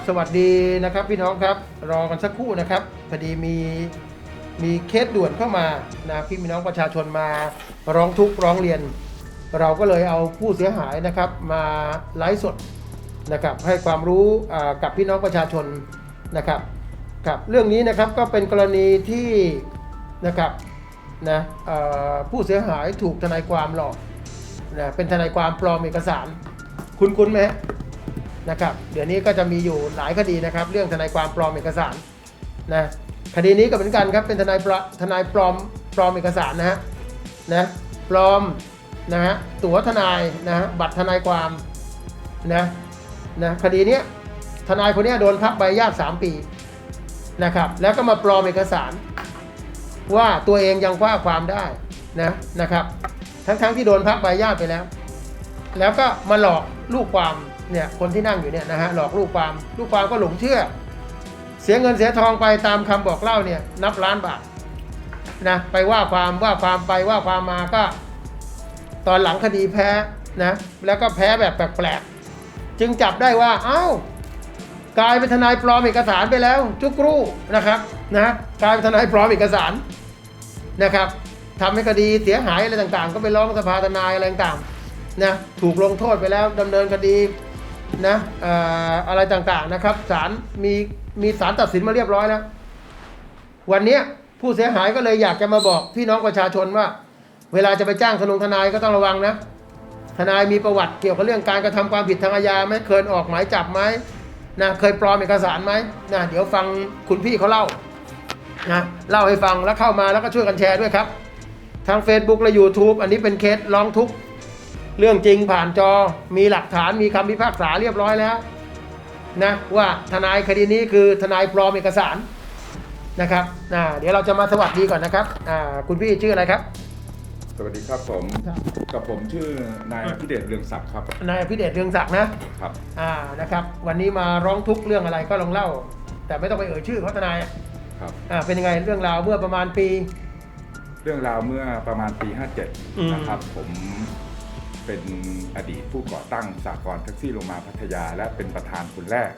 ับสวัสดีนะครับพี่น้องครับ รอกันสักครู่นะครับพอดีมีมีเคสด่วนเข้ามานะพี่น้องประชาชนมาร้องทุกข์ร้องเรียน เราก็เลยเอาผู้เสียหายนะครับมาไลฟ์สดนะครับให้ความรู้กับพี่น้องประชาชนนะครับกับเรื่องนี้นะครับก็เป็นกรณีที่นะครับนะผู้เสียหายถูกทนายความหลอกนะเป็นทนายความปลอมเอกสาร คุณคุ้นๆไหม นะครับเดี๋ยวนี้ก็จะมีอยู่หลายคดีนะครับ เรื่องทนายความปลอมเอกสารนะคดีนี้ก็เหมือนกันครับเป็นทนายปลอทนายปลอมปลอมเอกสารนะฮะนะปลอมนะฮะตั๋วทนายนะฮะบัตรทนายความนะนะคดีเนี้ยทนายคนเนี้ยโดนพักใบญาต3ปีนะครับแล้วก็มาปลอมเอกสาร ว่าตัวเองยังว่าความได้นะนะครับ ทั้งๆที่โดนพักใบญาตไปแล้ว แล้วก็มาหลอกลูกความ เนี่ยคนที่นั่งอยู่เนี่ยนะฮะหลอกลูกความลูกความก็หลงเชื่อ เสียเงินเสียทองไปตามคำบอกเล่าเนี่ยนับล้านบาทนะไปว่าความว่าความไปว่าความมาก็ ตอนหลังคดีแพ้นะแล้วก็แพ้แบบแปลกๆจึงจับได้ว่าเอ้ากลายเป็นทนายปลอมเอกสารไปแล้วจุกรูนะครับนะกลายเป็นทนายปลอมเอกสารนะครับทำให้คดีเสียหายอะไรต่างๆ ก็ไปร้องสภาทนายอะไรต่างๆนะถูกลงโทษไปแล้วดำเนินคดี นะออะไรต่างๆนะครับศาลมีมีศาลตัดสินมาเรียบร้อยแล้ว วันนี้ผู้เสียหายก็เลยอยากจะมาบอกพี่น้องประชาชนว่า เวลาจะไปจ้างทนงทนายก็ต้องระวังนะ ทนายมีประวัติเกี่ยวกับเรื่องการกระทำความผิดทางอาญาไหมเคยออกหมายจับไหมนะเคยปลอมเอกสารไหมนะเดี๋ยวฟังคุณพี่เขาเล่านะเล่าให้ฟังแล้วเข้ามาแล้วก็ช่วยกันแชร์ด้วยครับ ทาง Facebook และ YouTube อันนี้เป็นเคสร้องทุกข์ เรื่องจริงผ่านจอมีหลักฐานมีคำพิพากษาเรียบร้อยแล้วนะว่าทนายคดีนี้คือทนายปลอมเอกสารนะครับนะเดี๋ยวเราจะมาสวัสดีก่อนนะครับอ่าคุณพี่ชื่ออะไรครับสวัสดีครับผมครับกับผมชื่อนายอภิเดชเรืองศักดิ์ครับนายพิเดชเรืองศักดิ์นะครับอ่านะครับ วันนี้มาร้องทุกข์เรื่องอะไรก็ลองเล่า แต่ไม่ต้องไปเอ่ยชื่อเขาทนายอะครับอ่าเป็นยังไงเรื่องราวเมื่อประมาณปี เรื่องราวเมื่อประมาณปีอืม57 นะครับ ผม เป็นอดีตผู้ก่อตั้งสากลแท็กซี่ลงมาพัทยา และเป็นประธานคนแรก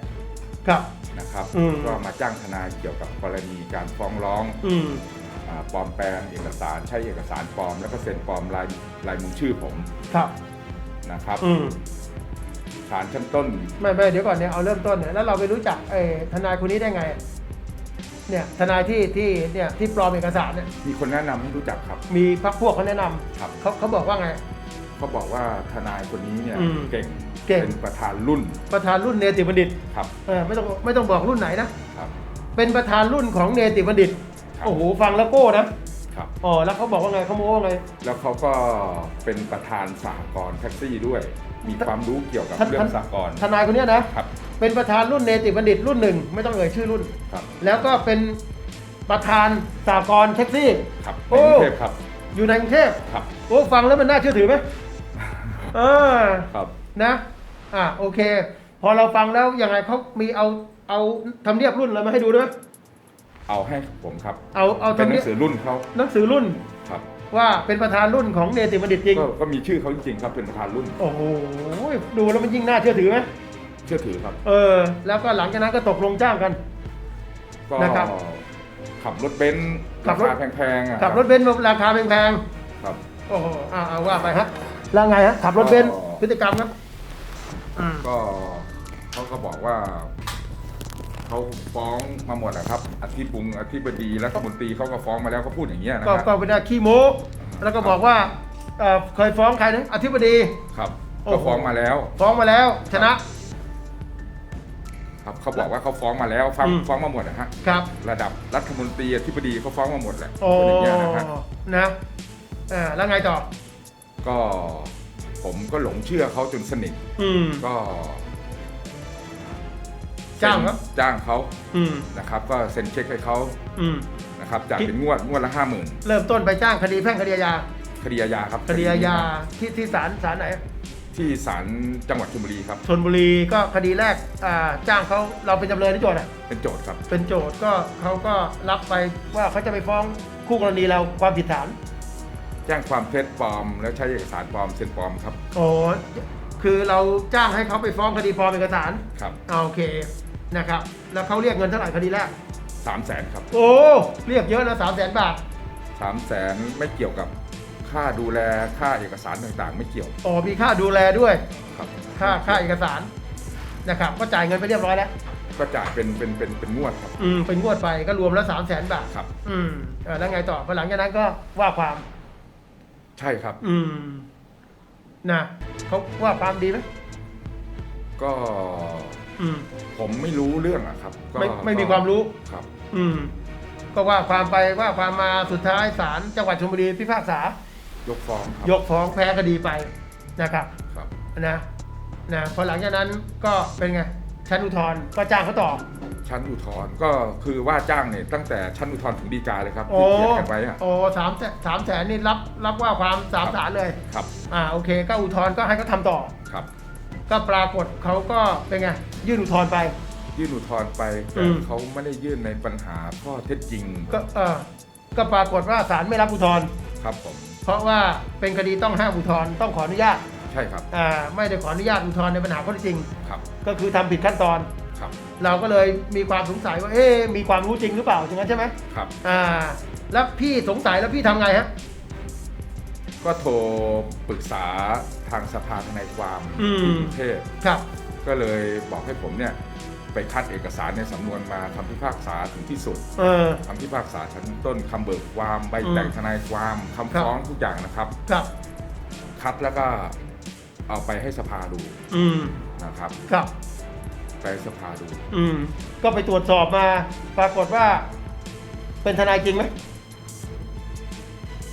ครับ นะครับ อืม ก็มาจ้างทนายเกี่ยวกับกรณีการฟ้องร้องอืมอาปลอมแปลงเอกสารใช้เอกสารปลอม แล้วก็เซ็นปลอมลายลายมือชื่อผมครับ นะครับอืม ศาลชั้นต้น ไม่ไม่เดี๋ยวก่อนเนี่ยเอาเริ่มต้นเนี่ยแล้วเราไปรู้จักเออทนายคนนี้ได้ไง เนี่ยทนายที่ที่เนี่ยที่ปลอมเอกสารเนี่ยมีคนแนะนำให้รู้จักครับ มีพักพวกเขาแนะนำครับ เขาเขาบอกว่าไง เขาบอกว่าทนายคนนี้เนี่ยอืมเก่งเก่ง เป็นประธานรุ่นประธานรุ่นเนติบัณฑิตครับเออไม่ต้องไม่ต้องบอกรุ่นไหนนะ ครับ เป็นประธานรุ่นของเนติบัณฑิต ครับ โอ้โห ฟังแล้วโก้นะครับ อ๋อแล้วเขาบอกว่าไงเขาโม้ว่าไง แล้วเขาก็เป็นประธานสหกรณ์แท็กซี่ด้วย มีความรู้เกี่ยวกับท่าน เรื่องสหกรณ์ทนายคนเนี้ยนะ ครับเป็นประธานรุ่นเนติบัณฑิตรุ่นหนึ่งไม่ต้องเอ่ยชื่อรุ่น ครับแล้วก็เป็นประธานสากลแท็กซี่ ครับโอ้ในกรุงเทพครับอยู่ในกรุงเทพครับ โอ้ฟังแล้วมันน่าเชื่อถือไหม เออ ครับ นะ อะโอเค พอเราฟังแล้วยังไงเขามีเอาเอาทำเนียบรุ่นอะไรมาให้ดูด้วยไหมเอาให้ผมครับเอาเอาเป็นทำหเนีนัยบงสือรุ่นเขาหนังสือรุ่นครับว่าเป็นประธานรุ่นของเนติบัณฑิตจริง ก็ก็มีชื่อเขาจริงๆครับเป็นประธานรุ่นโอ้โหดูแล้วมันยิ่งน่าเชื่อถือไหมเชื่อถือครับ เออ แล้วก็หลังจากนั้นก็ตกลงจ้างกัน ก็นะครับขับรถเบนซ์ขัราบรถคาแพงๆอะขับรถเบนซ์ราคาแพงครับ ๆโอ้โหอ่าเอาว่าไปฮะ แล้วไงฮะขับรถเบนซ์อ๋อพฤติกรรมครับอืมก็เขาก็บอกว่าเขาฟ้องมาหมดนะครับอธิบุงอธิบดีรัฐมนตรีเขาก็ฟ้องมาแล้วเขาพูดอย่างเงี้ยนะก็ครับ ก็เป็นหน้าขี้โม้แล้วก็บอกว่าเอ่อเคยฟ้องใครนะอธิบดี ครับโอ้ก็โหฟ้องมาแล้ว ฟ้องมาแล้วชนะ ครับเขาบอกว่าเขาฟ้องมาแล้วฟ้องอืม ฟ้องมาหมดนะฮะครับ ระดับรัฐมนตรีอธิบดีเขาฟ้องมาหมดแหละโอ้คนอย่างเงี้ยนะฮะนะอ่าแล้วไงต่อ ก็ผมก็หลงเชื่อเขาจนสนิทอืม ก็จ้างครับจ้างเขาอืม นะครับ ก็เซ็นเช็คให้เขาอืม นะครับจากเป็นงวดงวดละห้าหมื่นเริ่มต้นไปจ้างคดีแพ่งคดีอาญาคดีอาญาครับคดีอาญานี้ที่ที่ศาลศาลไหนที่ศาลจังหวัดชลบุรีครับ ชนบุรีก็คดีแรกอ่าจ้างเขาเราเป็นจำเลยหรือโจทย์อะเป็นโจทย์ครับ เป็นโจทย์ก็เขาก็รับไปว่าเขาจะไปฟ้องคู่กรณีเราความผิดฐาน แจ้งความเท็จปลอม แล้วใช้เอกสารปลอมเซ็นปลอมครับโอ้คือเราจ้างให้เขาไปฟ้องคดีปลอมเอกสารครับอ่าโอเคนะครับ แล้วเขาเรียกเงินเท่าไหร่คดีแรกสามแสนครับโอ้เรียกเยอะนะสามแสนบาทสามแสนไม่เกี่ยวกับค่าดูแลค่าเอกสารต่างๆ ไม่เกี่ยวอ๋อมีค่าดูแลด้วยครับค่าค่าเอกสารนะครับก็จ่ายเงินไปเรียบร้อยแล้วก็จ่ายเป็นเป็นเป็นเป็นงวดครับอืมเป็นงวดไปก็รวมแล้วสามแสนบาทครับ อืมเออแล้วไงต่อพอหลังจากนั้นก็ว่าความ ใช่ครับ อืมนะเขาว่าความดีไหมก็อืมผมไม่รู้เรื่องอะครับก็ไม่ไม่มีความรู้ ครับ อืม ก็ว่าความไปว่าความมาสุดท้ายศาลจังหวัดชลบุรีพิพากษา ยกฟ้องครับ ยกฟ้องแพ้คดีไปนะครับครับ นะนะพอหลังจากนั้นก็เป็นไงชั้นอุทธรณ์ก็จ้างเขาต่อ ชั้นอุทธรณ์ก็คือว่าจ้างเนี่ยตั้งแต่ชั้นอุทธรณ์ถึงฎีกาเลยครับโอ้ที่เขียนกันไว้อะโอ้สามแสนสามแสนนี่รับรับว่าความสามศาลเลย ครับอ่าโอเค ก็อุทธรณ์ก็ให้เขาทำต่อ ครับ ก็ปรากฏเขาก็เป็นไงยื่นอุทธรณ์ไป ยื่นอุทธรณ์ไปอืแต่มเขาไม่ได้ยื่นในปัญหาข้อเท็จจริงก็เออก็ปรากฏว่าศาลไม่รับอุทธรณ์ครับผมเพราะว่าเป็นคดีต้องห้ามอุทธรณ์ต้องขออนุญาตใช่ครับอ่าไม่ได้ขออนุญาตอุทธรณ์ในปัญหาข้อเท็จจริง ครับ ก็คือทำผิดขั้นตอน ครับ เราก็เลยมีความสงสัยว่าเอ๊ะมีความรู้จริงหรือเปล่าอย่างนั้นใช่ไหมครับ อ่า แล้วพี่สงสัยแล้วพี่ทำไงฮะ ก็โทรปรึกษาทางสภาทนายความอืม ที่กรุงเทพครับ ก็เลยบอกให้ผมเนี่ยไปคัดเอกสารในสำนวนมาคำพิพากษาถึงที่สุดเออ คำพิพากษาชั้นต้นคำเบิกความใบอืมแต่งทนายความคำครับ ฟ้องทุกอย่างนะครับ ครับ คัดแล้วก็เอาไปให้สภาดูอืม นะครับ ครับ ไปให้สภาดู อืม ก็ไปตรวจสอบมา ปรากฏว่า เป็นทนายจริงไหม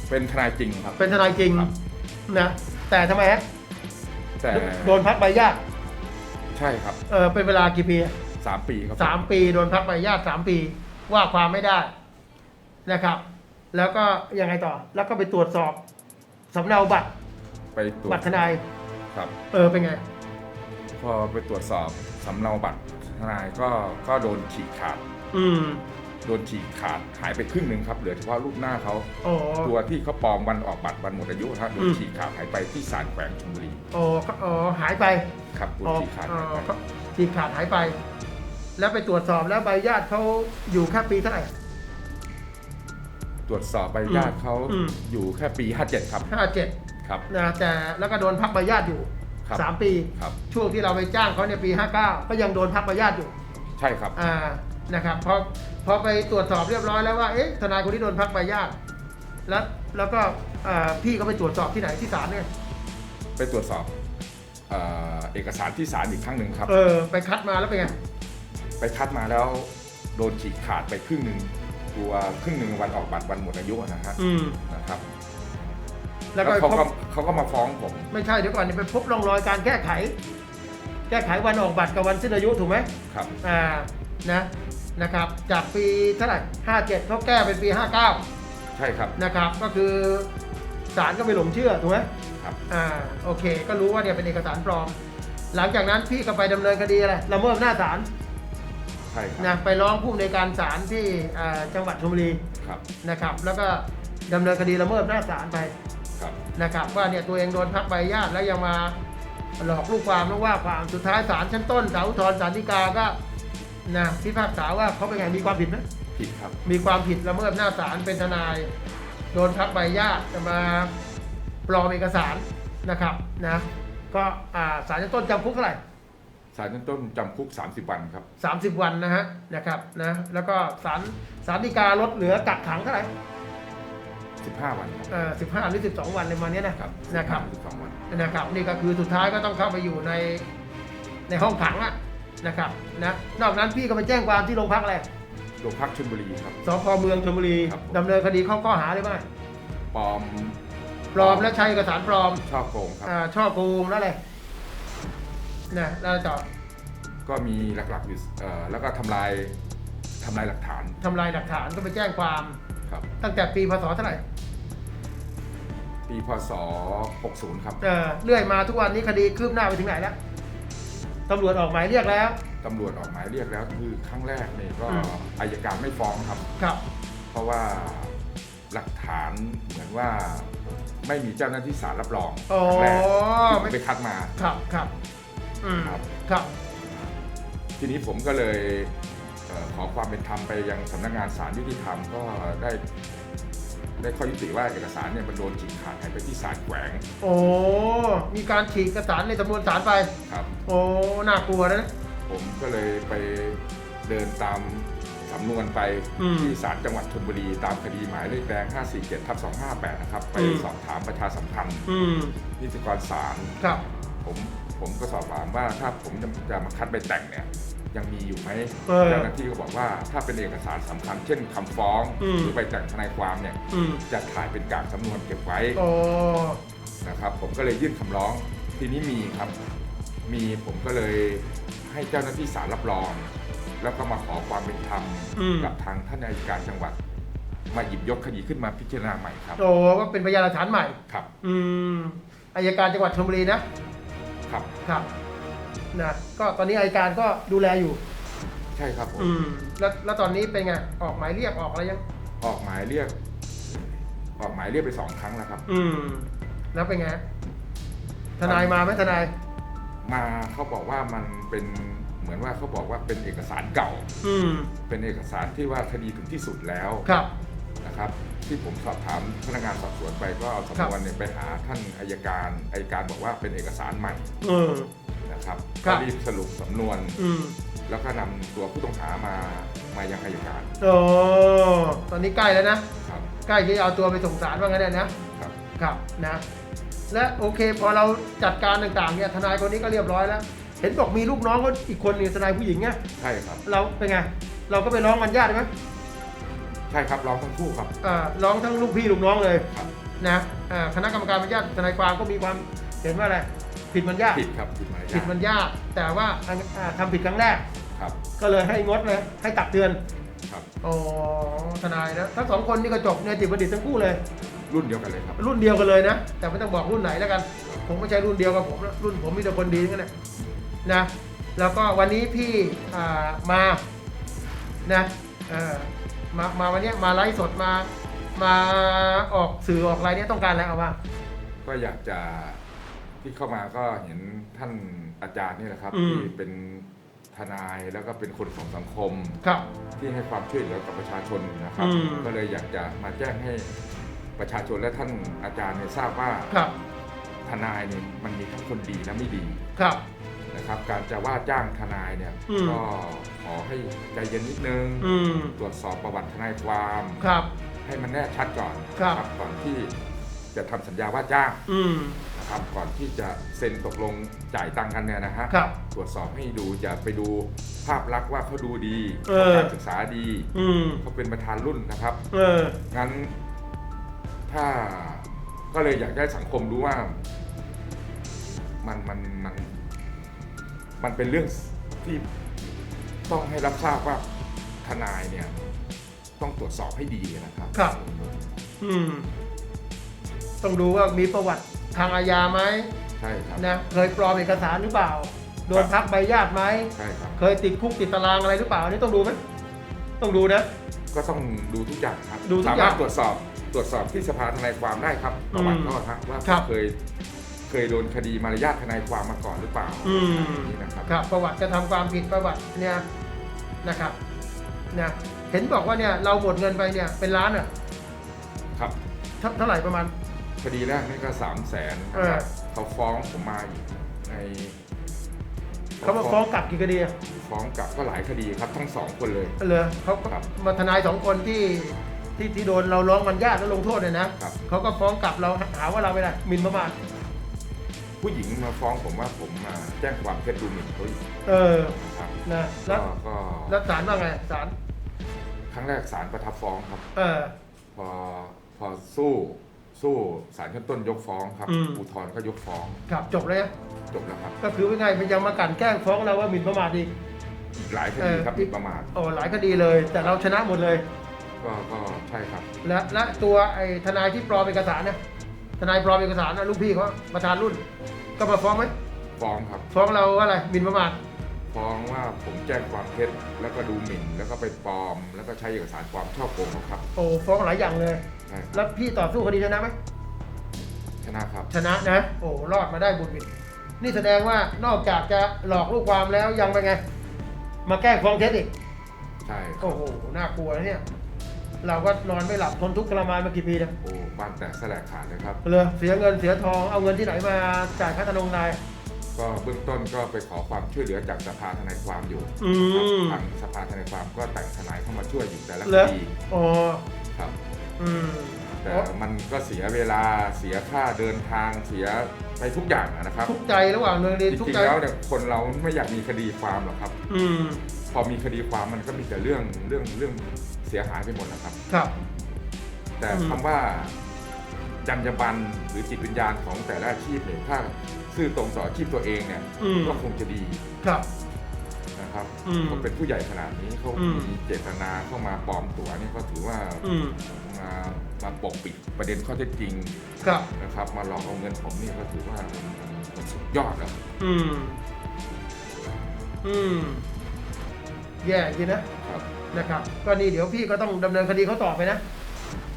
เป็นทนายจริงครับ เป็นทนายจริงครับ นะ แต่ทำไมฮะ แต่โดนพักใบญาติใช่ครับเออเป็นเวลากี่ปีสามปีครับสามปี โดนพักใบญาติสามปี ว่าความไม่ได้นะครับ แล้วก็ยังไงต่อ แล้วก็ไปตรวจสอบสำเนาบัตรไปตรวจบัตรทนาย ครับ เออเป็นไง พอไปตรวจสอบสำเนาบัตรทนายก็ก็โดนฉีกขาด อืมโดนฉีกขาดหายไปครึ่งหนึ่งครับเหลือเฉพาะรูปหน้าเขาโอ้ตัวที่เขาปลอมวันออกบัตรวันหมดอายุนะฮะโดอืนม ฉีกขาดหายไปที่ศาลแขวงชลบุรีโอ้ก็อ๋อหายไปครับโดนอ๋อฉีกขาดอ๋อหายไปก็ฉีกขาดหายไป แล้วไปตรวจสอบแล้วใบญาติเขาอยู่แค่ปีเท่าไหร่ ตรวจสอบใบญาติเขาอืม อยู่แค่ปี 57 ครับห้าเจ็ดครับ นะแต่แล้วก็โดนพักใบญาติอยู่ ครับสามปี ครับ ช่วงที่เราไปจ้างเขาเนี่ยปีห้าเก้าก็ยังโดนพักใบญาติอยู่ใช่ครับ อ่านะครับพอพอไปตรวจสอบเรียบร้อยแล้วว่าเอ๊ะทนายคนที่โดนพักใบญาติแล้วแล้วก็อ่าพี่ก็ไปตรวจสอบที่ไหนที่ศาลเนี่ยไปตรวจสอบเอ่อเอกสารที่ศาลอีกครั้งหนึ่งครับ เออไปคัดมาแล้วเป็นไงไปคัดมาแล้วโดนฉีกขาดไปครึ่งหนึ่งตัวครึ่งหนึ่งวันออกบัตรวันหมดอายุนะฮะอืมนะครับ แล้วก็เขาพก็บเขาก็มาฟ้องผม ไม่ใช่เดี๋ยวก่อนนี่ไปพบร่องรอยการแก้ไข แก้ไขวันออกบัตรกับวันสิ้นอายุถูกไหมครับ อ่านะนะครับ จากปีเท่าไหร่ห้าเจ็ดเขาแก้เป็นปีห้าเก้าใช่ครับนะครับ ก็คือศาลก็ไปหลงเชื่อถูกไหม ครับ อ่าโอเค ก็รู้ว่าเนี่ยเป็นเอกสารปลอม หลังจากนั้นพี่ก็ไปดำเนินคดีอะไรละเมิดอำนาจศาลใช่ครับนะไปร้องผู้ในวยการศาลที่อ่าจังหวัดชลบุรีครับ นะครับ แล้วก็ดำเนินคดีละเมิดอำนาจศาลไปครับ นะครับว่าเนี่ยตัวเองโดนพักใบญาติแล้วยังมาหลอกลูกความแล้วว่าความสุดท้ายศาลชั้นต้นศาลอุทธรณ์ศาลฎีกาก็นะพิพากษาว่าเขาเป็นไงมีความผิดไหมผิดครับมีความผิดละเมิดอำนาจศาลเป็นทนาย โดนพักใบญาติจะมาปลอมเอกสารนะครับนะก็อ่าศาลชั้นต้นจำคุกเท่าไหร่ศาลชั้นต้นจำคุก 30 วันครับ 30 วันนะฮะนะครับนะแล้วก็ศาลศาลฎีกาลดเหลือกักขังเท่าไหร่ 15 วันครับเอ่อ15หรือ12วันในวันนี้นะครับนะครับ12 วันนะครับ นี่ก็คือสุดท้ายก็ต้องเข้าไปอยู่ในในห้องขังอะนะครับนะนอกนั้นพี่ก็ไปแจ้งความที่โรงพักอะไรโรงพักชลบุรีครับ สพเมืองชลบุรีครับผมดำเนินคดีเข้าข้อหาเลยไหมปลอมปลอมและใช้เอกสารปลอมช่อโกงครับ อ่าช่อโกงแล้วอะไรนะแล้วต่อก็มีหลักๆอยู่เอ่อแล้วก็ทำลายทำลายหลักฐาน ทำลายหลักฐานก็ไปแจ้งความ ครับ ตั้งแต่ปีพศเท่าไหร่ปีพศ 60 ครับ เออเรื่อยมาทุกวันนี้คดีคืบหน้าไปถึงไหนแล้วตำรวจออกหมายเรียกแล้ว ตำรวจออกหมายเรียกแล้วคือครั้งแรกเนี่ยก็อืม อายการไม่ฟ้องครับ ครับ เพราะว่าหลักฐานเหมือนว่าไม่มีเจ้าหน้าที่ศาลรับรองอ๋อ ครั้งแรกที่ผมไม่ไปคัดมา ครับครับอืมครับ ครับ ทีนี้ผมก็เลยเอ่อ ขอความเป็นธรรมไปยังสำนักงานศาลยุติธรรมก็ได้ได้ข้อยุติว่าเอกสารเนี่ยมันโดนฉีกขาดหายไปที่ศาลแขวงโอ้มีการฉีกเอกสารในสำนวนศาลไป ครับ โอ้ น่ากลัวนะ ผมก็เลยไปเดินตามสำนวนไปอืมที่ศาลจังหวัดชลบุรี ตามคดีหมายเลขแดง 547ทับ258 นะครับ ไปอืม สอบถามประชาสัมพันธ์อืม นิติกรศาลครับ ผมผมก็สอบถามว่าถ้าผมจะจะมาคัดใบแต่งเนี่ย ยังมีอยู่ไหมเออเจ้าหน้าที่ก็บอกว่าถ้าเป็นเอกสารสำคัญเช่นคำฟ้องอืม หรือใบแต่งทนายความเนี่ยอืมจะถ่ายเป็นกลางสำนวนเก็บไว้โอ้นะครับ ผมก็เลยยื่นคำร้องทีนี้มีครับ มีผมก็เลยให้เจ้าหน้าที่ศาลรับรอง แล้วก็มาขอความเป็นธรรมอืม กับทางท่านอัยการจังหวัด มาหยิบยกคดีขึ้นมาพิจารณาใหม่ครับโอ้ว่าเป็นพยานหลักฐานใหม่ ครับอืมอายการจังหวัดชลบุรีนะครับ ครับ นะก็ตอนนี้อายการก็ดูแลอยู่ ใช่ครับผมอืมแล้วแล้วตอนนี้เป็นไงออกหมายเรียกออกอะไรยัง ออกหมายเรียก ออกหมายเรียกไปสองครั้งแล้วครับ อืม แล้วเป็นไงทนายมาไหมทนาย มาเขาบอกว่ามันเป็นเหมือนว่าเขาบอกว่าเป็นเอกสารเก่า อืม เป็นเอกสารที่ว่าคดีถึงที่สุดแล้ว ครับ นะครับที่ผมสอบถามพนักงานสอบสวนไปก็เอาสำนวนเนี่ยไปหาท่านอายการอายการบอกว่าเป็นเอกสารใหม่เออ นะครับครัก็บรีบสรุปสำนวน อืมแล้วก็นำตัวผู้ต้องหามามายังอายการโอ้ตอนนี้ใกล้แล้วนะ ครับใกล้ที่จะเอาตัวไปส่งสารว่างั้นเนี่ยนะครับ ครับนะ และโอเคพอเราจัดการต่างๆเนี่ยทนายคนนี้ก็เรียบร้อยแล้ว เห็นบอกมีลูกน้องก็อีกคนหนึงทนายผู้หญิงเนี่ยใช่ครับ เราเป็นไง เราก็ไปร้องมันญาติไหม ใช่ครับร้องทั้งคู่ครับอ่าร้องทั้งลูกพี่ลูกน้องเลยครับ นะอ่าคณะกรรมการมันญาติทนายความก็มีความเห็นว่าอะไรผิดมันญาติผิดครับผิดมารผิดยามันทญาติแต่ว่าอ่าทำผิดครั้งแรก ครับก็เลยให้งดเลยให้ตักเตือนครับ อ๋อทนายนะทั้งสองคนนี่ก็จบเนี่ยจิตบัณฑิตทั้งคู่เลย รุ่นเดียวกันเลยครับ รุ่นเดียวกันเลยนะ แต่ไม่ต้องบอกรุ่นไหนแล้วกัน ผมไม่ใช่รุ่นเดียวกับผมนะรุ่นผมมีแต่คนดีทั้งนั้นนะนะแล้วก็วันนี้พี่อ่ามานะเออ มามาวันเนี้ยมาไลฟ์สดมามาออกสื่อออกอะไรเนี่ยต้องการอะไรเอามาก็อยากจะที่เข้ามาก็เห็นท่านอาจารย์นี่แหละครับ อืม ที่เป็นทนายแล้วก็เป็นคนของสังคม ครับ ที่ให้ความช่วยเหลือกับประชาชนนะครับ อืม ก็เลยอยากจะมาแจ้งให้ประชาชนและท่านอาจารย์เนี่ยทราบว่าครับทนายเนี่ยมันมีทั้งคนดีและไม่ดี ครับ นะครับการจะว่าจ้างทนายเนี่ยอืมก็ขอให้ใจเย็นนิดนึง อืม ตรวจสอบประวัติทนายความ ครับ ให้มันแน่ชัดก่อนครับ นะก่อนที่จะทำสัญญาว่าจ้างอืม นะครับก่อนที่จะเซ็นตกลงจ่ายตังค์กันเนี่ยนะฮะครับตรวจสอบให้ดูอย่าไปดูภาพลักษณ์ว่าเขาดูดีเออเขาการศึกษาดีอืม เขาเป็นประธานรุ่นนะครับ เออ งั้นถ้าก็เลยอยากได้สังคมรู้ว่า มันมันมัน มันเป็นเรื่องที่ต้องให้รับทราบว่าทนายเนี่ย ต้องตรวจสอบให้ดีนะครับครับ อืม ต้องดูว่ามีประวัติทางอาญาไหมใช่ครับ นะเคยปลอมเอกสารหรือเปล่า โดนพักใบญาติไหมใช่ครับ เคยติดคุกติดตารางอะไรหรือเปล่าอันนี้ต้องดูไหมต้องดูนะ ก็ต้องดูทุกอย่างครับดูทุกสาอย่างมารถตรวจสอบตรวจสอบที่สภาทนายความได้ครับประวัติอืมก็ครับว่าครับ เคย เคยโดนคดีมารยาททนายความมาก่อนหรือเปล่าอืม นี่นะครับ ครับประวัติจะทำความผิดประวัติเนี่ยนะครับนะเห็นบอกว่าเนี่ยเราหมดเงินไปเนี่ยเป็นล้านอะครับเท่าเท่าไหร่ประมาณ คดีแรกนี่ก็สามแสนเออ เขาฟ้องผมมาอยู่ในเขามาฟ้องกลับกี่คดีอะฟ้องกลับก็หลายคดีครับทั้งสองคนเลย เหรอเขาครับมาทนายสองคนที่ที่ที่โดนเราร้องมันญาติแล้วลงโทษเนี่ยนะครับ เขาก็ฟ้องกลับเราหาว่าเราไปอะไรหมิ่นประมาท ผู้หญิงมาฟ้องผมว่าผมมาแจ้งความเท็จดูหมิ่นเขาอีกเออนะครับนะแล้ก็วก็แล้วศาลว่าไงศาลครั้งแรกศาลประทับฟ้องครับ เออ พอพอสู้สู้ศาลชั้นต้นยกฟ้องครับอืม อุทธรณ์ก็ยกฟ้องครับจบเลยนะจบแล้วครับ ก็คือเป็นไงมันยังมากลั่นแกล้งฟ้องเราว่าหมิ่นประมาทอีก อีกหลายคเอดีอครับหมิ่นประมาทโอ้หลายคดีเลย แต่เราชนะหมดเลย ก็ก็ใช่ครับ และและตัวไอ้ทนายที่ปลอมเอกสารเนี่ย ทนายปลอมเอกสารนะลูกพี่เขาประธานรุ่น ก็มาฟ้องไหมฟ้องครับ ฟ้องเราว่าอะไรหมิ่นประมาทฟ้องว่าผมแจ้งความเท็จแล้วก็ดูหมิ่น แล้วก็ไปปลอม แล้วก็ใช้เอกสารความชอบโกงเขาครับโอ้ฟ้องหลายอย่างเลย ใช่ครับแล้วพี่ต่อสู้คดีชนะไหมนะครับ ชนะนะ โอ้รอดมาได้บุญบิดนี่แสดงว่านอกจากจะหลอกลูกความแล้วยังเป็นไง มาแกล้งฟ้องเท็จอีกใช่ครับโอ้โหน่ากลัวนะเนี่ย เราก็นอนไม่หลับทนทุกข์ทรมานมากี่ปีนะโอ้บ้านแตกแสลกขาดเลยครับ เลยเสียเงินเสียทองเอาเงินที่ไหนมาจ่ายค่าทนงนาย ก็เบื้องต้นก็ไปขอความช่วยเหลือจากสภาทนายความอยู่อืม ครับทางสภาทนายความก็แต่งทนายเข้ามาช่วยอยู่แต่ละเหรคอดีอ๋อครับ อืมแต่มันก็เสียเวลาเสียค่าเดินทางเสียไปทุกอย่างนะครับทุกข์ใจระหว่างเมืองเรียนจทุกริข์งใจ ๆแล้วเนี่ยคนเราไม่อยากมีคดีความหรอกครับ อืม พอมีคดีความมันก็มีแต่เรื่องเรื่องเรื่องเสียหายไปหมดนะครับ ครับ แต่อืมคำว่าจรรยาบรรณหรือจิตวิญญาณของแต่ละอาชีพเนี่ยถ้าซื่อตรงต่ออาชีพตัวเองเนี่ยอืม ก็คงจะดีครับ นะครับอืมเขาเป็นผู้ใหญ่ขนาดนี้เขาอืม มีเจตนาเข้ามาปลอมตัวนี่ก็ถือว่าอืมมามาปกปิดประเด็นข้อเท็จจริงครับ นะครับ มาหลอกเอาเงินผมนี่ก็ถือว่ามันสุดยอดแล้ว อืม อืม แย่จริงนะครับนะครับก็นี่เดี๋ยวพี่ก็ต้องดำเนินคดีเขาต่อไปนะ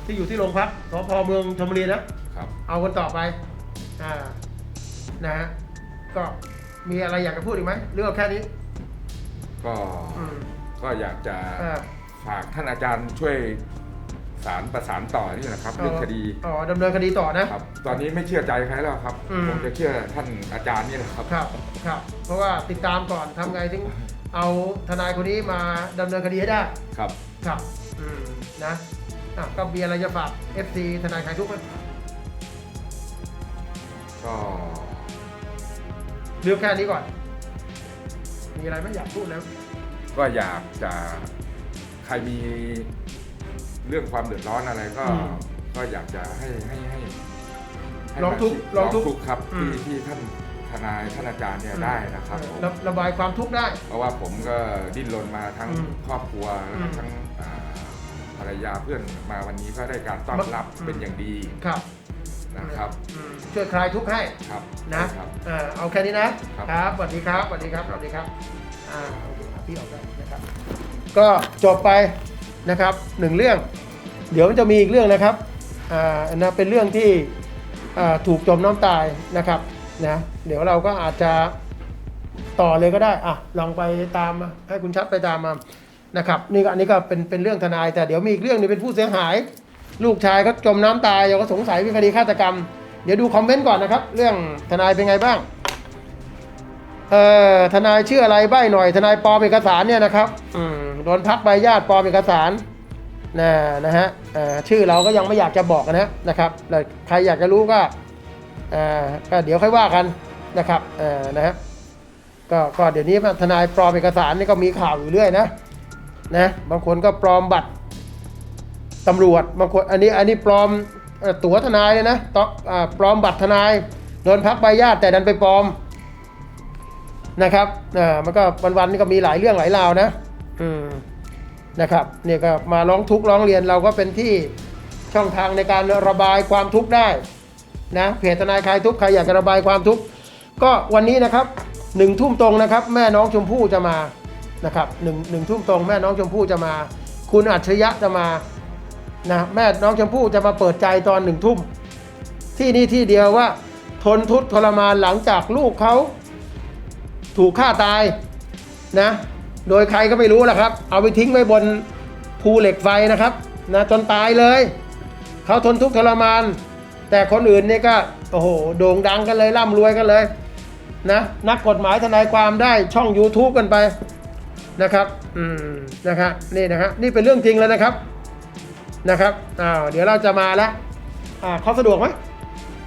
ที่อยู่ที่โรงพักสพเมืองชลบุรีนะ ครับ เอากันต่อไป อ่า นะฮะ ก็มีอะไรอยากจะพูดอีกไหมเรื่องแค่นี้ ก็อืมก็อยากจะอ่าฝากท่านอาจารย์ช่วยสารประสานต่อนี่นะครับเรื่องคดีอ๋อดำเนินคดีต่อนะ ครับ ตอนนี้ไม่เชื่อใจใครแล้วครับ อืม ผมจะเชื่อท่านอาจารย์นี่แหละครับ ครับ ครับ เพราะว่าติดตามก่อนทำไงถึง เอาทนายคนนี้มาดำเนินคดีให้ได้ ครับ ครับ อืม นะอะก็มีอะไรจะฝาก FC ทนายขายทุกข์ไหมก็เรื่องแค่นี้ก่อน มีอะไรไหมอยากพูดแล้ว ก็อยากจะใครมีเรื่องความเดือดร้อนอะไรก็ อืมก็อยากจะให้ให้ให้ให้ร้องทุกข์มาร้องทุกข์ทุกข์ครับอืที่ม ที่ท่าน ทนายท่านอาจารย์เนี่ยได้นะครับผมระระบายความทุกข์ได้ เพราะว่าผมก็ดิ้นรนมาทั้งอืมครอบครัวแล้วก็อืมทั้งอ่าภรรยาเพื่อนมาวันนี้ก็ได้การต้อนรับอืม เป็นอย่างดีครับนะครับอืมช่วยคลายทุกข์ให้ครับนะครับ เอ่อเอาแค่นี้นะครับครับสวัสดีครับสวัสดีครับสวัสดีครับอ่าโอเคครับพี่ออกได้นะครับ ก็จบไปนะครับหนึ่งเรื่อง เดี๋ยวมันจะมีอีกเรื่องนะครับอ่าอันนะเป็นเรื่องที่อ่าถูกจมน้ำตายนะครับ นะเดี๋ยวเราก็อาจจะต่อเลยก็ได้อะลองไปตามมาให้คุณชัดไปตามมานะครับ นี่ก็อันนี้ก็เป็นเป็นเรื่องทนาย แต่เดี๋ยวมีอีกเรื่องหนึงเป็นผู้เสียหาย ลูกชายเขาจมน้ำตายเราก็สงสัยเป็นคดีฆาตกรรม เดี๋ยวดูคอมเมนต์ก่อนนะครับ เรื่องทนายเป็นไงบ้างเอ่อทนายชื่ออะไรใบ้หน่อย ทนายปลอมเอกสารเนี่ยนะครับอืมโดนพักใบญาติปลอมเอกสารนะนะฮะอ่อชื่อเราก็ยังไม่อยากจะบอกนะนะครับแล้วใครอยากจะรู้ก็ อ่อก็เดี๋ยวค่อยว่ากันนะครับอ่อนะฮะก็ก็เดี๋ยวนี้ทนายปลอมเอกสารนี่ก็มีข่าวอยู่เรื่อยนะนะบางคนก็ปลอมบัตรตำรวจบางคนอันนี้อันนี้ปลอมตั๋วทนายเลยนะต้องปลอมบัตรทนายโดนพักใบญาติแต่ดันไปปลอมนะครับอ่ามันก็วันๆนี่ก็มีหลายเรื่องหลายราวนะอืมนะครับเนี่ยก็มาร้องทุกข์ร้องเรียนเราก็เป็นที่ช่องทางในการระบายความทุกข์ได้ นะเพจทนายคลายทุกข์ใครอยากระบายความทุกข์ก็วันนี้นะครับหนึ่งทุ่มตรงนะครับแม่น้องชมพู่จะมานะครับหนึ่งหนึ่งทุ่มตรงแม่น้องชมพู่จะมา คุณอัจฉริยะจะมานะแม่น้องชมพู่จะมาเปิดใจตอนหนึ่งทุ่มที่นี่ที่เดียวว่าทนทุกข์ทรมานหลังจากลูกเขาถูกฆ่าตายนะโดยใครก็ไม่รู้แหละครับ เอาไปทิ้งไว้บนภูเหล็กไฟนะครับนะจนตายเลย เขาทนทุกข์ทรมาน แต่คนอื่นนี่ก็โอ้โหโด่งดังกันเลยร่ำรวยกันเลยนะนักกฎหมายทนายความได้ช่อง YouTube กันไปนะครับอืมนะครับนี่นะครับนี่เป็นเรื่องจริงแล้วนะครับนะครับอ้าวเดี๋ยวเราจะมาแล้วอ่าเขาสะดวกไหม